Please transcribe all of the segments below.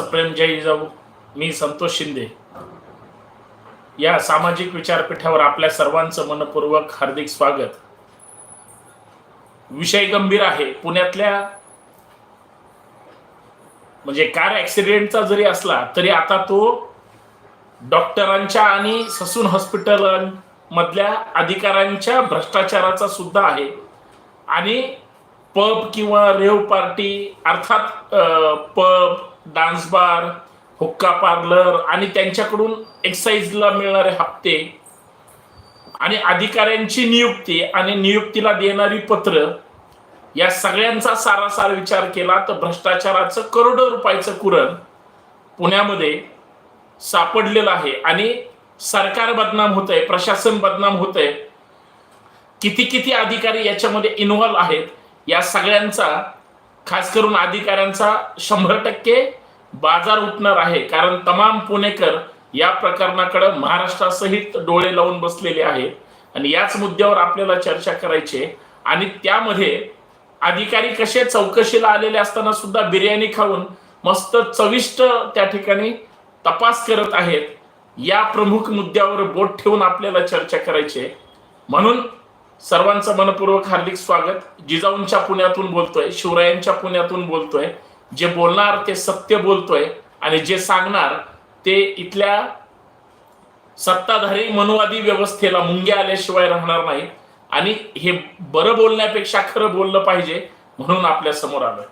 सप्रेम जय जाऊ मी संतोष शिंदे. या सामाजिक विचारपीठावर आपल्या सर्वांचं मनपूर्वक हार्दिक स्वागत. विषय गंभीर आहे. पुण्यातल्या म्हणजे कार ऍक्सिडेंटचा जरी असला तरी आता तो डॉक्टरांच्या आणि ससून हॉस्पिटल मधल्या अधिकाऱ्यांच्या भ्रष्टाचाराचा सुद्धा आहे. आणि पब किंवा रेव पार्टी अर्थात पब डान्स बार हुक्का पार्लर आणि त्यांच्याकडून एक्साईजला मिळणारे हप्ते आणि अधिकाऱ्यांची नियुक्ती आणि नियुक्तीला देणारी पत्र या सगळ्यांचा सारासार विचार केला तर भ्रष्टाचाराचं करोडो रुपयाचं कुरण पुण्यामध्ये सापडलेलं आहे. आणि सरकार बदनाम होत आहे प्रशासन बदनाम होत आहे किती किती अधिकारी याच्यामध्ये इन्व्हॉल्व आहेत या सगळ्यांचा खास करून अधिकाऱ्यांचा शंभर टक्के बाजार उठणार आहे. कारण तमाम पुणेकर या प्रकरणाकडे महाराष्ट्रासहित डोळे लावून बसलेले आहेत. आणि याच मुद्द्यावर आपल्याला चर्चा करायची आणि त्यामध्ये अधिकारी कसे चौकशीला आलेले असताना सुद्धा बिर्याणी खाऊन मस्त चविष्ट त्या ठिकाणी तपास करत आहेत. या प्रमुख मुद्द्यावर बोट ठेवून आपल्याला चर्चा करायची म्हणून सर्वांचं मनपूर्वक हार्दिक स्वागत. जिजाऊंच्या पुण्यातून बोलतोय शिवरायांच्या पुण्यातून बोलतोय. जे बोलणार ते सत्य बोलतोय आणि जे सांगणार ते इथल्या सत्ताधारी मनुवादी व्यवस्थेला मुंग्या आल्याशिवाय राहणार नाही आणि हे बरं बोलण्यापेक्षा खरं बोललं पाहिजे म्हणून आपल्यासमोर आलं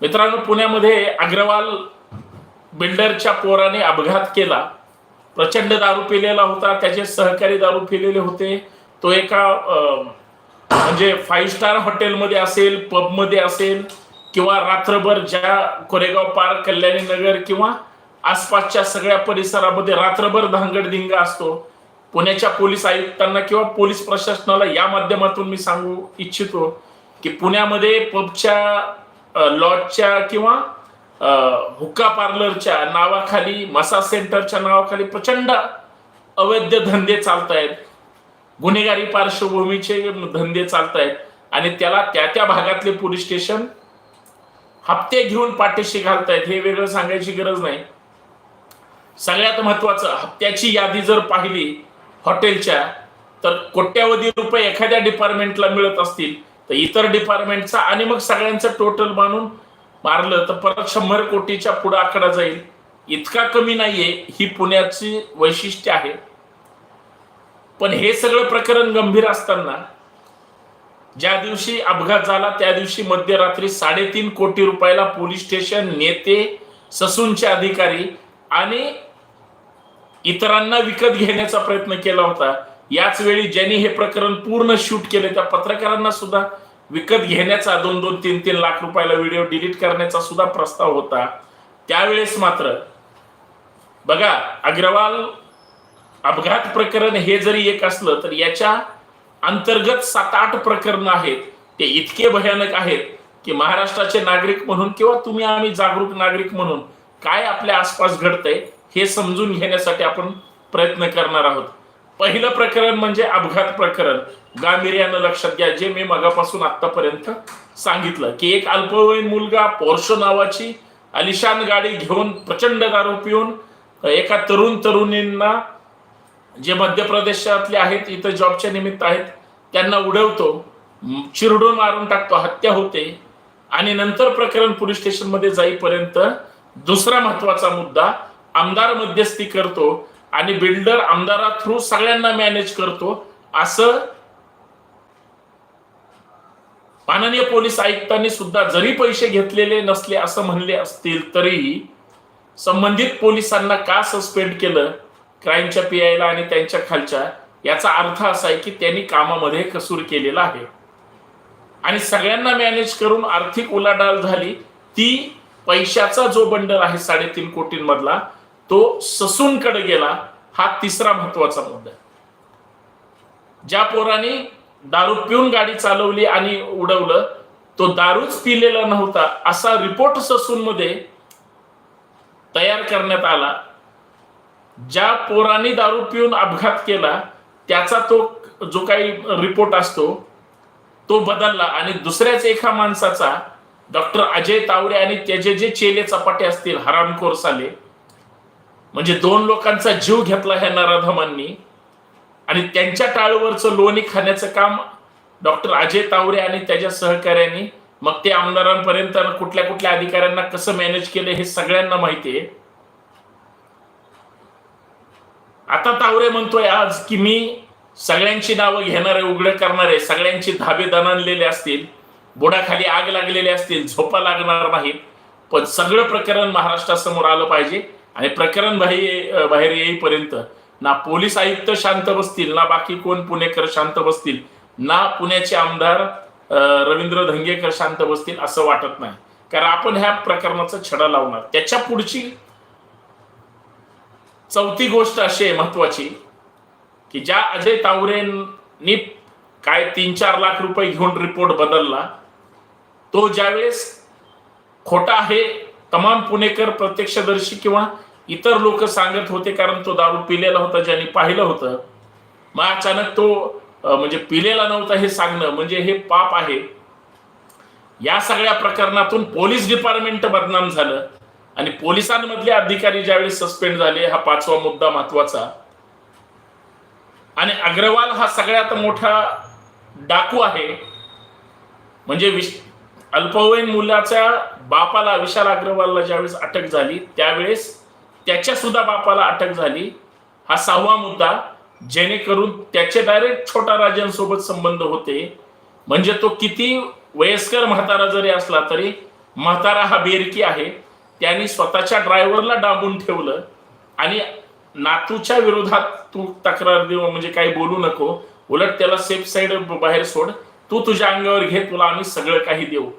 मित्रांनो पुण्यामध्ये अग्रवाल बिल्डरच्या पोराने अपघात केला. प्रचंड दारू पिलेला होता त्याचे सहकारी दारू पिलेले होते. तो एका म्हणजे फाईव्ह स्टार हॉटेलमध्ये असेल पबमध्ये असेल किंवा रात्रभर ज्या कोरेगाव पार्क कल्याणी नगर किंवा आसपासच्या सगळ्या परिसरामध्ये रात्रभर धांगडधिंगा असतो. पुण्याच्या पोलीस आयुक्तांना किंवा पोलीस प्रशासनाला या माध्यमातून मी सांगू इच्छितो की पुण्यामध्ये पबच्या लॉजच्या किंवा हुक्का पार्लरच्या नावाखाली मसाज सेंटरच्या नावाखाली प्रचंड अवैध धंदे चालत आहेत गुन्हेगारी पार्श्वभूमीचे धंदे चालत आहेत आणि त्याला त्या त्या भागातले पोलीस स्टेशन हप्ते घेऊन पाठीशी घालतायत. हे वेगळं सांगायची गरज नाही. सगळ्यात महत्वाचं हप्त्याची यादी जर पाहिली हॉटेलच्या तर कोट्यावधी रुपये एखाद्या डिपार्टमेंटला मिळत असतील. तर इतर डिपार्टमेंटचा आणि मग सगळ्यांचं टोटल मानून मारलं तर परत शंभर कोटीच्या पुढे आकडा जाईल. इतका कमी नाहीये ही पुण्याची वैशिष्ट्य आहे. पण हे सगळं प्रकरण गंभीर असताना ज्या दिवशी अपघात झाला त्या दिवशी मध्यरात्री साडेतीन कोटी रुपयाला पोलीस स्टेशन नेते ससूनचे अधिकारी आणि इतरांना विकत घेण्याचा प्रयत्न केला होता. याच वेळी ज्यांनी हे प्रकरण पूर्ण शूट केले त्या पत्रकारांना सुद्धा विकत घेण्याचा दोन दोन तीन तीन लाख रुपयाला व्हिडिओ डिलीट करण्याचा सुद्धा प्रस्ताव होता. त्यावेळेस मात्र बघा अग्रवाल अपघात प्रकरण हे जरी एक असलं तर याच्या अंतर्गत सात आठ प्रकरण आहेत. ते इतके भयानक आहेत की महाराष्ट्राचे नागरिक म्हणून किंवा तुम्ही आम्ही जागरूक नागरिक म्हणून काय आपल्या आसपास घडतंय हे समजून घेण्यासाठी आपण प्रयत्न करणार आहोत. पहिलं प्रकरण म्हणजे अपघात प्रकरण. गांभीर्यानं लक्षात घ्या जे मी मगापासून आतापर्यंत सांगितलं की एक अल्पवयीन मुलगा पोर्शो नावाची अलिशान गाडी घेऊन प्रचंड दारू पिऊन एका तरुण तरुणींना जे मध्य प्रदेशातले आहेत इथं जॉबच्या निमित्त आहेत त्यांना उडवतो चिरडून मारून टाकतो हत्या होते. आणि नंतर प्रकरण पोलीस स्टेशनमध्ये जाईपर्यंत दुसरा महत्त्वाचा मुद्दा आमदार मध्यस्थी करतो आणि बिल्डर आमदारा थ्रू सगळ्यांना मॅनेज करतो. असं माननीय पोलीस आयुक्तांनी सुद्धा जरी पैसे घेतलेले नसले असं म्हणले असतील तरी संबंधित पोलिसांना का सस्पेंड केलं क्राईमच्या पीआयला आणि त्यांच्या खालच्या? याचा अर्थ असा आहे की त्यांनी कामामध्ये कसूर केलेला आहे. आणि सगळ्यांना मॅनेज करून आर्थिक उलाढाल झाली. ती पैशाचा जो बंडल आहे साडेतीन कोटींमधला तो ससूनकडे गेला हा तिसरा महत्त्वाचा मुद्दा ज्या पोराने दारू पिऊन गाडी चालवली आणि उडवलं तो दारूच पिलेला नव्हता असा रिपोर्ट ससून मध्ये तयार करण्यात आला. ज्या पोराने दारू पिऊन अपघात केला त्याचा तो जो काही रिपोर्ट असतो तो बदलला आणि दुसऱ्याच एका माणसाचा डॉक्टर अजय तावरे आणि त्याचे जे चेले चपाटे असतील हरामखोर साले म्हणजे दोन लोकांचा जीव घेतला ह्या नराधमांनी. आणि त्यांच्या टाळूवरचं लोणी खाण्याचं काम डॉक्टर अजय तावरे आणि त्याच्या सहकार्यांनी मग ते आमदारांपर्यंत कुठल्या कुठल्या अधिकाऱ्यांना कसं मॅनेज केलं हे सगळ्यांना माहिती आहे. आता तावरे म्हणतोय आज की मी सगळ्यांची नावं घेणारे उघड करणारे सगळ्यांची धाबे दणानलेले असतील बुडाखाली आग लागलेली असतील झोपा लागणार नाहीत. पण सगळं प्रकरण महाराष्ट्रासमोर आलं पाहिजे. आणि प्रकरण बाहेर बाहेर येईपर्यंत ना पोलीस आयुक्त शांत बसतील ना बाकी कोण पुणेकर शांत बसतील ना पुण्याचे आमदार रवींद्र धंगेकर शांत बसतील असं वाटत नाही. कारण आपण ह्या प्रकरणाचा छडा लावणार. त्याच्या पुढची चौथी गोष्ट अशी आहे महत्वाची की ज्या अजय तावरेंनी काय तीन चार लाख रुपये घेऊन रिपोर्ट बदलला तो ज्यावेळेस खोटा आहे तमाम पुणेकर प्रत्यक्षदर्शी किंवा इतर लोक सांगत होते कारण तो दारू पिलेला होता ज्यांनी पाहिलं होतं. मग अचानक तो म्हणजे पिलेला नव्हता हे सांगणं म्हणजे हे पाप आहे. या सगळ्या प्रकरणातून पोलीस डिपार्टमेंट बदनाम झालं. आणि पोलिसांमधले अधिकारी ज्यावेळी सस्पेंड झाले हा पाचवा मुद्दा महत्त्वाचा. आणि अग्रवाल हा सगळ्यात मोठा डाकू आहे. म्हणजे विश अल्पवयीन मुलाच्या बापाला विशाल अग्रवालला ज्यावेळेस अटक झाली त्यावेळेस त्याच्या सुद्धा बापाला अटक झाली. हा सहावा मुद्दा जेणेकरून त्याचे डायरेक्ट छोटा राजांसोबत संबंध होते. म्हणजे तो किती वयस्कर म्हातारा जरी असला तरी म्हातारा हा बेरकी आहे. त्यांनी स्वतःच्या ड्रायव्हरला डांबून ठेवलं आणि नातूच्या विरोधात तू तक्रार देऊ म्हणजे काही बोलू नको. उलट त्याला सेफ साईड बाहेर सोड. तू तुझ्या अंगावर घे तुला आम्ही सगळं काही देऊ.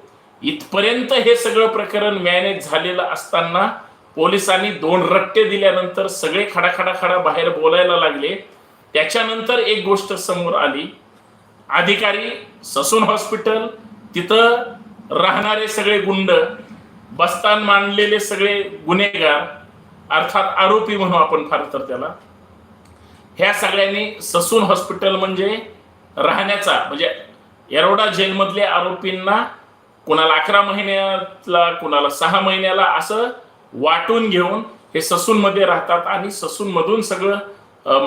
इथपर्यंत हे सगळं प्रकरण मॅनेज झालेलं असताना पोलिसांनी दोन रट्टे दिल्यानंतर सगळे खडाखडा खडा बाहेर बोलायला लागले. त्याच्यानंतर एक गोष्ट समोर आली. अधिकारी ससून हॉस्पिटल तिथं राहणारे सगळे गुंड बस्तान मांडलेले सगळे गुन्हेगार अर्थात आरोपी म्हणू आपण फार तर त्याला ह्या सगळ्यांनी ससून हॉस्पिटल म्हणजे राहण्याचा म्हणजे येरोडा जेलमधले आरोपींना कुणाला अकरा महिन्याला कुणाला सहा महिन्याला असं वाटून घेऊन हे ससूनमध्ये राहतात आणि ससूनमधून सगळं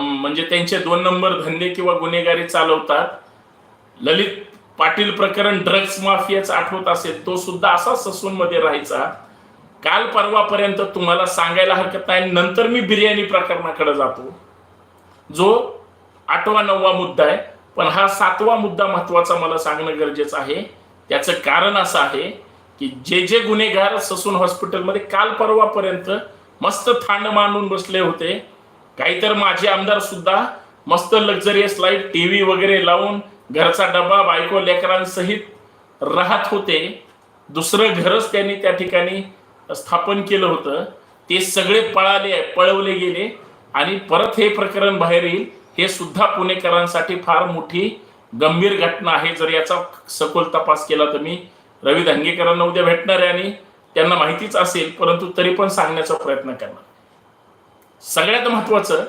म्हणजे त्यांचे दोन नंबर धंदे किंवा गुन्हेगारी चालवतात. ललित पाटील प्रकरण ड्रग्ज माफियाच आठवत असेल तो सुद्धा असा ससूनमध्ये राहायचा. काल परवापर्यंत तुम्हाला सांगायला हरकत नाही नंतर मी बिर्याणी प्रकरणाकडे जातो. जो आठवा नववा मुद्दा आहे पण हा सातवा मुद्दा महत्त्वाचा मला सांगणं गरजेचं आहे. त्याचं कारण असं आहे की जे जे गुन्हेगार ससून हॉस्पिटलमध्ये काल परवापर्यंत मस्त थांड मांडून बसले होते काही तर माझे आमदार सुद्धा मस्त लक्झरियस लाईफ टीव्ही वगैरे लावून घरचा डबा बायको लेकरांसहित राहत होते. दुसरं घरच त्यांनी त्या ठिकाणी स्थापन केलं होतं. ते सगळे पळाले पळवले गेले आणि परत हे प्रकरण बाहेर येईल हे सुद्धा पुणेकरांसाठी फार मोठी गंभीर घटना आहे. जर याचा सखोल तपास केला तर मी रवी धंगेकरांना उद्या भेटणार आहे आणि त्यांना माहितीच असेल परंतु तरी पण सांगण्याचा प्रयत्न करणार. सगळ्यात महत्वाचं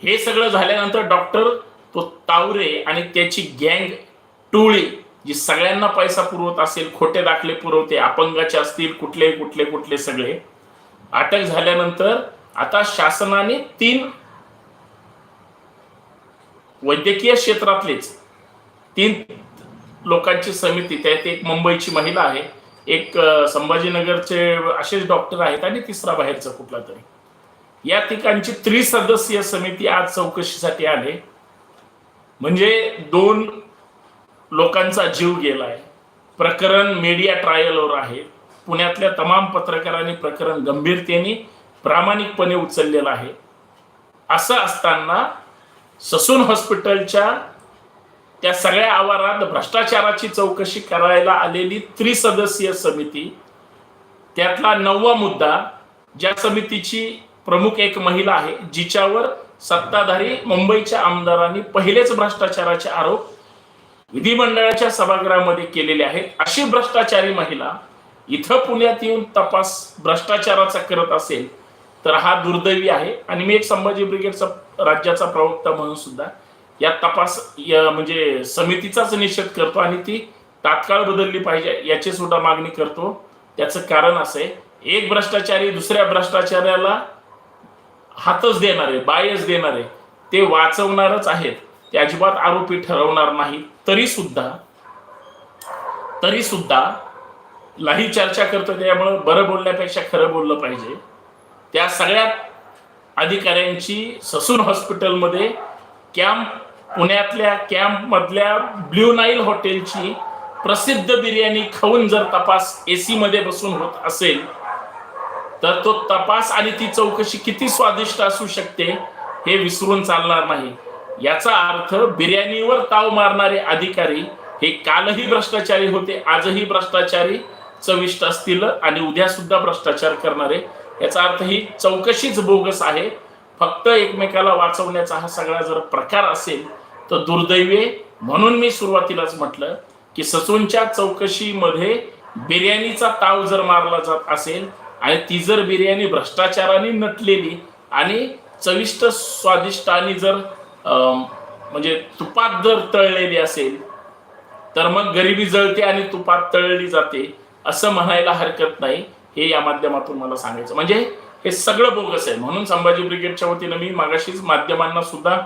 हे सगळं झाल्यानंतर डॉक्टर तो तावरे आणि त्याची गँग टोळी जी सगळ्यांना पैसा पुरवत असेल खोटे दाखले पुरवते अपंगाचे असतील कुठले कुठले कुठले सगळे अटक झाल्यानंतर आता शासनाने तीन वैद्यकीय क्षेत्रातलेच तीन लोकांची समिती त्यात एक मुंबईची महिला आहे एक संभाजीनगरचे असेच डॉक्टर आहेत आणि तिसरा बाहेरचा कुठला तरी. या ठिकाणची त्रिसदस्यीय समिती आज चौकशीसाठी आले. म्हणजे दोन लोकांचा जीव गेलाय. प्रकरण मीडिया ट्रायलवर आहे. पुण्यातल्या तमाम पत्रकारांनी प्रकरण गंभीरतेने प्रामाणिकपणे उचललेलं आहे. असं असताना ससून हॉस्पिटलच्या त्या सगळ्या आवारात भ्रष्टाचाराची चौकशी करायला आलेली त्रिसदस्यीय समिती. त्यातला नववा मुद्दा ज्या समितीची प्रमुख एक महिला आहे जिच्यावर सत्ताधारी मुंबईच्या आमदारांनी पहिलेच भ्रष्टाचाराचे आरोप विधिमंडळाच्या सभागृहामध्ये केलेले आहेत. अशी भ्रष्टाचारी महिला इथं पुण्यात येऊन तपास भ्रष्टाचाराचा करत असेल तर हा दुर्दैवी आहे. आणि मी एक संभाजी ब्रिगेडचा राज्याचा प्रवक्ता म्हणून सुद्धा या तपास या म्हणजे समितीचाच निषेध करतो आणि ती तात्काळ बदलली पाहिजे याची सुद्धा मागणी करतो. त्याचं कारण असं आहे एक भ्रष्टाचारी दुसऱ्या भ्रष्टाचार्याला हातच देणारे बायच देणारे ते वाचवणारच आहेत ते अजिबात आरोपी ठरवणार नाही. तरी सुद्धा तरी सुद्धा लाही चर्चा करतो त्यामुळे बरं बोलण्यापेक्षा खरं बोललं पाहिजे. त्या सगळ्या अधिकाऱ्यांची ससून हॉस्पिटलमध्ये कॅम्प पुण्यातल्या कॅम्पमधल्या ब्ल्यू नाईल हॉटेलची प्रसिद्ध बिर्याणी खाऊन जर तपास एसी मध्ये बसून होत असेल तर तो तपास आणि ती चौकशी किती स्वादिष्ट असू शकते हे विसरून चालणार नाही. याचा अर्थ बिर्याणीवर ताव मारणारे अधिकारी हे कालही भ्रष्टाचारी होते आजही भ्रष्टाचारी चविष्ट असतील आणि उद्या सुद्धा भ्रष्टाचार करणारे याचा अर्थ ही चौकशीच बोगस आहे. फक्त एकमेकाला वाचवण्याचा हा सगळा जर प्रकार असेल तर दुर्दैवी म्हणून मी सुरुवातीलाच म्हटलं की ससूनच्या चौकशीमध्ये बिर्याणीचा ताव जर मारला जात असेल आणि ती जर बिर्याणी भ्रष्टाचाराने नटलेली आणि चविष्ट स्वादिष्ट आणि जर म्हणजे तुपात जर तळलेली असेल तर मग गरिबी जळते आणि तुपात तळली जाते असं म्हणायला हरकत नाही. हे या माध्यमातून मला सांगायचं. म्हणजे हे सगळं बोगस आहे. म्हणून संभाजी ब्रिगेडच्या वतीनं मी मागाशीच माध्यमांना सुद्धा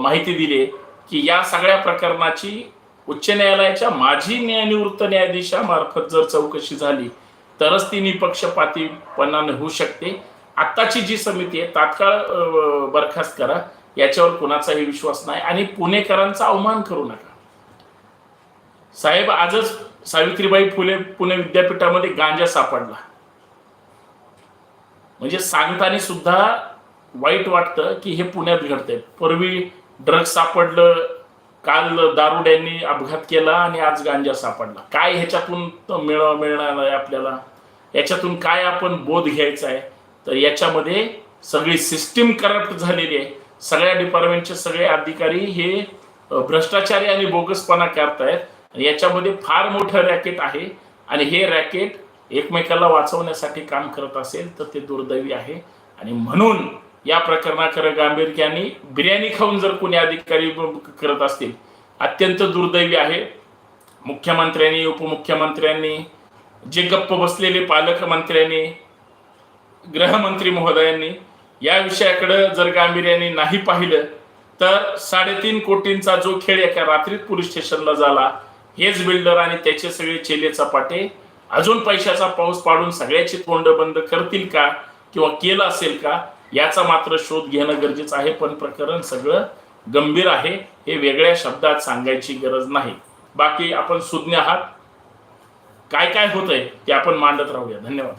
माहिती दिली आहे की या सगळ्या प्रकरणाची उच्च न्यायालयाच्या माजी न्यायनिवृत्त न्यायाधीशामार्फत जर चौकशी झाली तरच ती निपक्षपातीपणाने होऊ शकते. आत्ताची जी समिती आहे तात्काळ बरखास्त करा. याच्यावर कुणाचाही विश्वास नाही आणि पुणेकरांचा अवमान करू नका. साहेब आजच सावित्रीबाई फुले पुणे विद्यापीठामध्ये गांजा सापडला. म्हणजे सांगताना सुद्धा वाईट वाटतं की हे पुण्यात घडतंय. पूर्वी ड्रग्ज सापडलं काल दारुड्यांनी अपघात केला आणि आज गांजा सापडला. काय ह्याच्यातून त- मिळणार आहे आपल्याला? याच्यातून काय आपण बोध घ्यायचा आहे? तर याच्यामध्ये सगळी सिस्टीम करप्ट झालेली आहे. सगळ्या डिपार्टमेंटचे सगळे अधिकारी हे भ्रष्टाचारी आणि बोगसपणा करतायत. याच्यामध्ये फार मोठं रॅकेट आहे. आणि हे रॅकेट एकमेकाला वाचवण्यासाठी काम करत असेल तर ते दुर्दैवी आहे. आणि म्हणून या प्रकरणाकडे गांभीर्याने बिर्याणी खाऊन जर कोणी अधिकारी करत असतील अत्यंत दुर्दैवी आहे. मुख्यमंत्र्यांनी उपमुख्यमंत्र्यांनी जे गप्प बसलेले पालकमंत्र्यांनी गृहमंत्री महोदयांनी या विषयाकडे जर गांभीर्याने नाही पाहिलं तर साडेतीन कोटींचा जो खेळ एका रात्रीत पोलीस स्टेशनला झाला हेच बिल्डर आणि त्याचे सगळे चेले चपाटे. अजून पैशाचा पाऊस पाडून सगळ्याची तोंड बंद करतील का? किंवा केलं असेल का? याचा मात्र शोध घेणं गरजेचं आहे पण प्रकरण सगळं गंभीर आहे हे वेगळ्या शब्दात सांगायची गरज नाही. बाकी आपण सुज्ञ आहात. काय काय होतंय ते आपण मांडत राहूया. धन्यवाद.